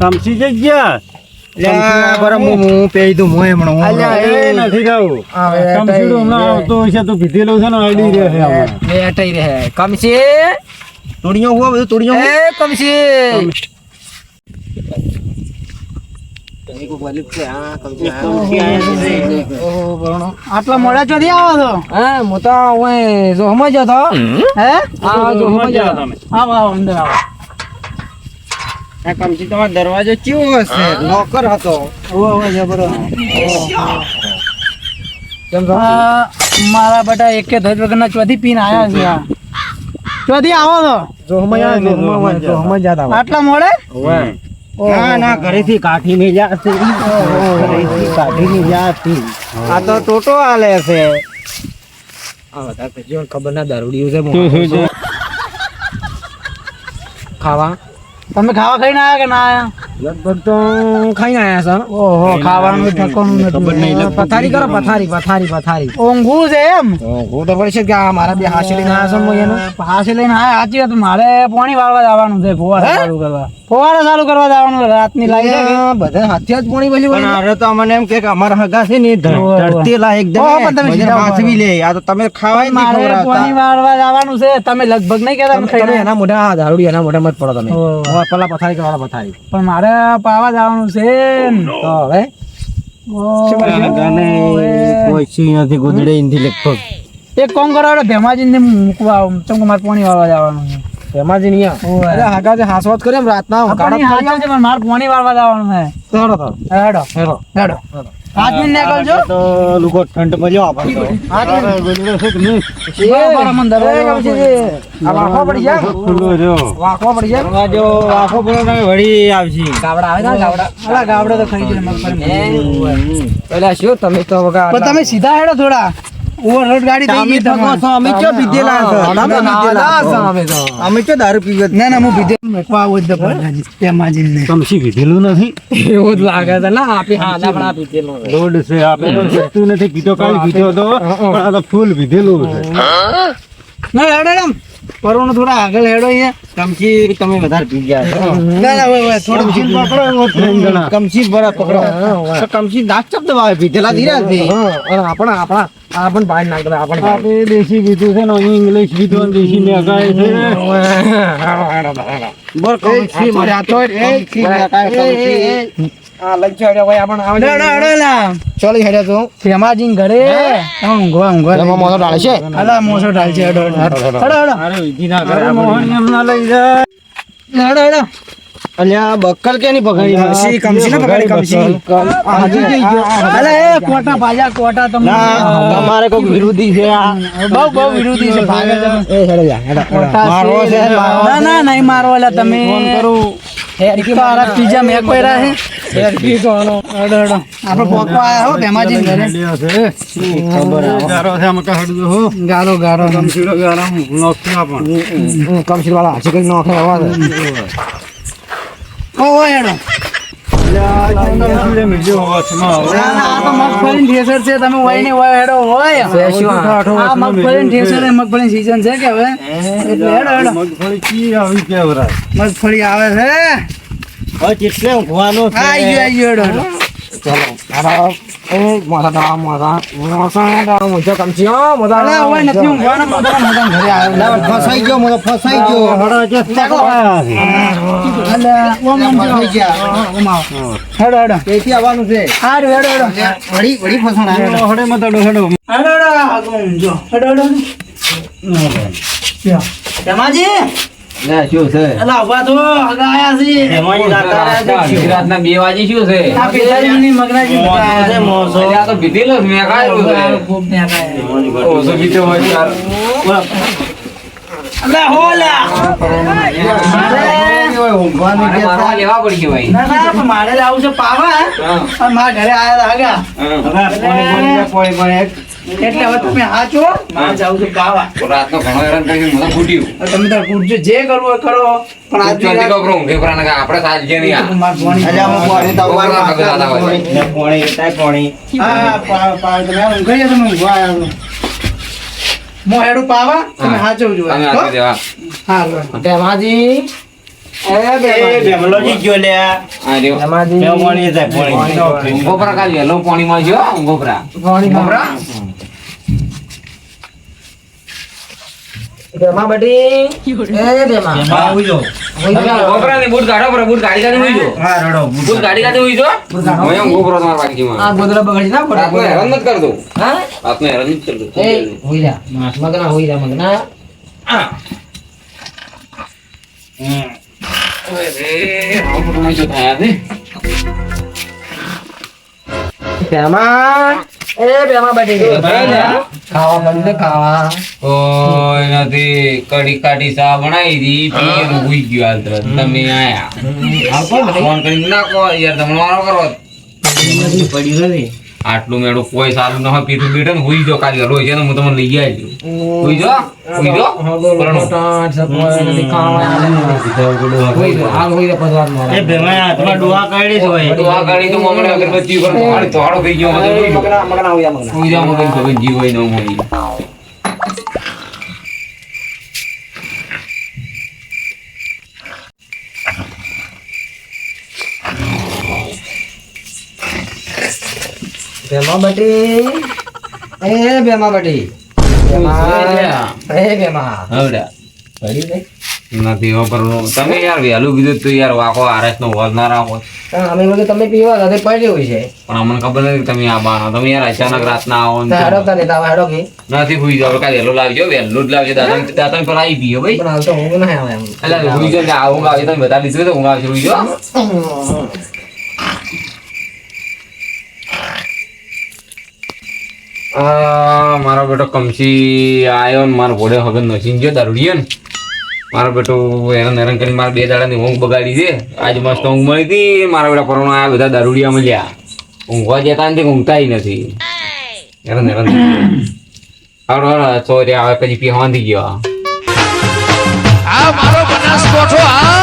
કમસી જગ્યા છે છે કમસી કમસી આટલા મોડા ચોથી આવો છો? હા હું તો ઓય જોહમાં હતો. હે? હા જોહમાં જ આવો આવો અંદર આવો. આ કમસી તમારો દરવાજો કેવો હશે. નોકર હતો. ઓવો જબરો. મારા બટા એકે ધજ વગરના ચોથી પીન આયા છે આ. ચોથી આવો તો. જોહમાં જોહમાં જાતા આટલા મોડે? ના ના ઘરેથી કાઠી ની જાતી ઘરેથી કાઠી ને જાતી આ તો ટોટો આલે છે. આ વધારે ખબર ના દારૂડિયું છે શું શું છે ખાવા? તમે ખાવા ખાઈને આયા કે ના આયા? લગભગ તો ખાઈને આયા સર. ઓહો ખાવાનું નહીં નથી પથારી કરો પથારી પથારી પથારી. ઊંઘું છે એમ? હું તો પડશે કે આ મારા બે હાસી લઈને આયા છો હું એનો. પાસે લઈને આયા સાચી વાત મારે પાણી વાળવા જવાનું છે ચાલુ કરવા. ફુવારા ચાલુ કરવા જવાનું. રાતની? આ બધા હાથિયા જ પોણી બધી પણ અરે તો અમને એમ કે કે અમારા હગા છે ને ધરતી લા એકદમ તમે માથવી લે. આ તો તમે ખાવાય નહીં મારે ખવડાવતા. પાણી વાળવા જવાનું છે તમે લગભગ નહીં કહેતા તમે એના મોઢા આ દારૂડી એના મોઢા મત પડો તમે. હવે પેલા પથારી વાળા પથારી. પણ મારે પાવા જવાનું છે તો હવે હગાને કોઈ સી નથી ગુદડે ઇનથી લગભગ. એક કામ કરો એટલે ભેમાજીને મૂકવા આવો. ચમ મારે પાણી વાળવા જવાનું છે. એમાં જ નહીં અરે હાગા જે હાસવાત કરે એમ રાતના આ પાણી છે પણ માર પોણી વાળવા જવાનું છે. હેડો તો. હેડો હેડો. હેડો. પાંચ મિનિટ નીકળજો. તો લોકો ઠંડ મળ્યો આપણને તો. તારે ગોદડો છે કે નહીં? એ કમસીજી, આ વાખો પડી જાય ખુલ્લો રહ્યો. વાખો પડી જાય જો વાખો પડે તમે વળી આવશે. ગાવડા આવે ને? ગાવડા. અલા ગાવડા તો ખાઈ જાય મગફળી. પેલા શું તમે તો વગા તમે સીધા હેડો થોડા. ઓવરલોડ ગાડી થઈ તમે ગઈ તો છો, અમે ચો પીધેલા છો? અમે પીધેલા છો. અમે તો અમે ચો દારૂ પીવે ના ના હું પીધે મેકવા આવું જ પડે. તમે શી પીધેલું નથી? એવું જ લાગે છે. ના આપી હા આપી પેલો લોડ છે. આપણે તો સસ્તું નથી. પીતો કાલ પીધો હતો પણ આ તો ફૂલ પીધેલું છે. ના હેડો એમ પરોનો થોડા આગળ હેડો અહીંયા. કમચી તમે વધારે પી ગયા ના ના હવે થોડું તમસી પકડો કમચી બરા પકડો. કમચી દાંત ચપ દબાવે? પીધેલા ધીરા થી આપણા આપણા આપણ બહાર નાખતા આપણે આપણે દેશી પીધું છે ને અહીં ઇંગ્લિશ પીધું દેશી ને અગાય છે બર કમચી મારે આ તો એ કમચી આ લઈ હેડ્યો ભાઈ આપણ આવે હેડો હેડો લા હેડ્યો તું. ભેમાજીને ઘરે. ઊંઘવા ઊંઘવા એમાં મોનો ડાળે છે? અલા મોસો ઢાલ છે હેડો હેડો. હેડો હેડો. અરે વિધિ ના કરે મોહન એમ ના લઈ જાય. હેડો હેડો. અલ્યા બક્કલ કે ની પકડી કમસી. ના પકડી કમચી હાજી જઈ ગયો. અલા એ કોટા પાજા કોટા તમને તમારે કોઈ વિરોધી છે આ. બહુ બહુ વિરોધી છે ભાગે તમે એ હેડો જા હેડો કોટા મારવો છે, છે. ના ના નહીં મારો એટલે તમે. ફોન કરું. મારા પીઝા મેં કોયરા કોનો આપણે પોકો આયા હો ભેમાજી ઘરે ખબર ગારો છે આમ કહડજો હો ગારો ગારો તમસીડો ગારો નોખવા પણ કમશીર વાળા હાચી કઈ નોખે ઓ ઓ આ તો મગફળી ઠેસર છે તમે હોય ને હોય હેડો હોય. આ? મગફળી ઠેસર એ મગફળી સીઝન છે કે હવે? એટલે હેડો હેડો મગફળી કી આવી કેવરાય મગફળી આવે છે? હવે કેટલે ઊંઘવાનો છે? આઈ ગયો આઈ ગયો હેડો હેડો. ચાલો. હેડો એ મોસા ડા મોસા મોસા ડા મોજો કમશી હો મોસા અલા હોય નથી ઊંઘવાનો મોટા મોટા ઘરે આવે ના, ફસાઈ ગયો મને ફસાઈ ગયો હડા. જે છે અલા ઓમ ઓમ ફસાઈ ગયા ઓમ આવો હેડો હેડો. તેથી આવવાનું છે હારું હેડો હેડો. વળી વળી ફસાણા હડે મતાડો હેડો. હેડો હેડો. આગળ ઊંઘજો હેડો હેડો. લ્યો. જમાજી? ના શું છે? અલા ઊભા તો આગળ છે. એમાંય લાતા રહ્યા છે. બે વાજી શું છે? આ પિતાજીની મગનાજી છે, મોસો. આ તો પીધેલો જ મેં છે. છે. ખૂબ ત્યાં કાંઈ. ઓછો પીધો હોય ત્યાર. અલા હોલા મારે લેવા પડી ગયું ભાઈ. ના ના પણ મારે લાવું છે પાવા. મારા ઘરે આયા હતા આગા હવે પોણી પોણી જા, પોણી પોણી. એટલે હવે તમે હાચો? મારે જાવું છે પાવા તો રાતનો ઘણો હેરાન કરી મને ફૂટ્યું. તમે તાર ફૂટજો જે કરવું કરો. પણ આજ ચોથી કપડો ઊંઘે પરાને કે આપણે સાંજે નહીં આ. માર ભોણી અલ્યા, હું પોણી તો વાર ભગત આતા હોય. ને પોણી, એટાય પોણી. હા પાવા પાવા તમે ઊંઘે તમે ઊંઘવા આવ્યો મો હેડું પાવા તમે હાચો જો તમે હો? દેવા હા. જો બે પાણી પાણી પાણીમાં. જો ઊંઘો બેમાં બટી. એ બેમાં એમાં આવું જો બૂટ કાઢો પરા બૂટ ગાડી કાઢી ઉઈ હા રડો બૂટ ગાડી કાઢી ઉઈ જો હું એમ ગોબરો તમારા આ ગોદડા બગાડી ના પડે. રાતનો હેરાન મત કરતો હા? રાતનો હેરાન મત કરતો એ હોઈ જા મગના. હોઈ જા મગના બેમાં એ બેમાં બટી ખાવા ખાવા. કોઈ નથી કડી કાઢી સા બનાવી દી ઉઈ ગયો હાલ તરત તમે આયા. ફોન કરીને નાખો યાર તમે મારો કરો. પડી નથી આટલું મેળું કોઈ સારું ન હોય પીઠું પીઠું ને હુઈ જો કાલે રોઈ છે ને હું તમને લઈ આવજો હુઈ જો હુઈ જો. પરણો. એ બેમાં હાથમાં ડોહા કાઢી છે ભાઈ આ ગાડી તો મમણે અગરબત્તી ઉપર ધોળો થઈ ગયો મને હુઈ જો. હુઈ જાઓ મગન તો જીવ હોય ન હોય. બેમાં બટી. એ બેમાં બટી. એ બેમાં હવડા પડી ગઈ. નથી હો પરણો. તમે યાર વહેલું કીધું તો યાર વાકો આરસ નો વોલ ના રાખો. અમે બધું તમે પીવા સાથે પડ્યું હોય છે. પણ અમને ખબર નથી તમે આ બાના. તમે યાર અચાનક રાત ના આવો ને હેડો તને લેતા હેડો કે. નથી હુઈ જાવ. કાલે વહેલો લાવજો વહેલું જ લાવજો. દાદા દાદા પર આવી પીયો ભાઈ. પણ હાલ તો ઊંઘ ના આવે એટલે હુઈ જાવ આ ઊંઘ આવે તમે બતાવી દીધું તો હું આવશે હુઈ મારો બેટો કમસી આયો ને મારો ઘોડે હગન નસીન ગયો, દારૂડિયો ને. મારો બેટો હેરાન હેરાન કરીને મારા બે દાડાની ઊંઘ બગાડી છે આજ મસ્ત ઊંઘ મળી હતી, મારા બેટા પરણો આવ્યા બધા દારૂડિયા મળ્યા ઊંઘવા જતા નથી, ઊંઘતાય નથી. હેરાન હેરાન. હાલો હાલો સોરી આવે પછી પીવાથી ગયો આ. મારો બનાસકોઠો આ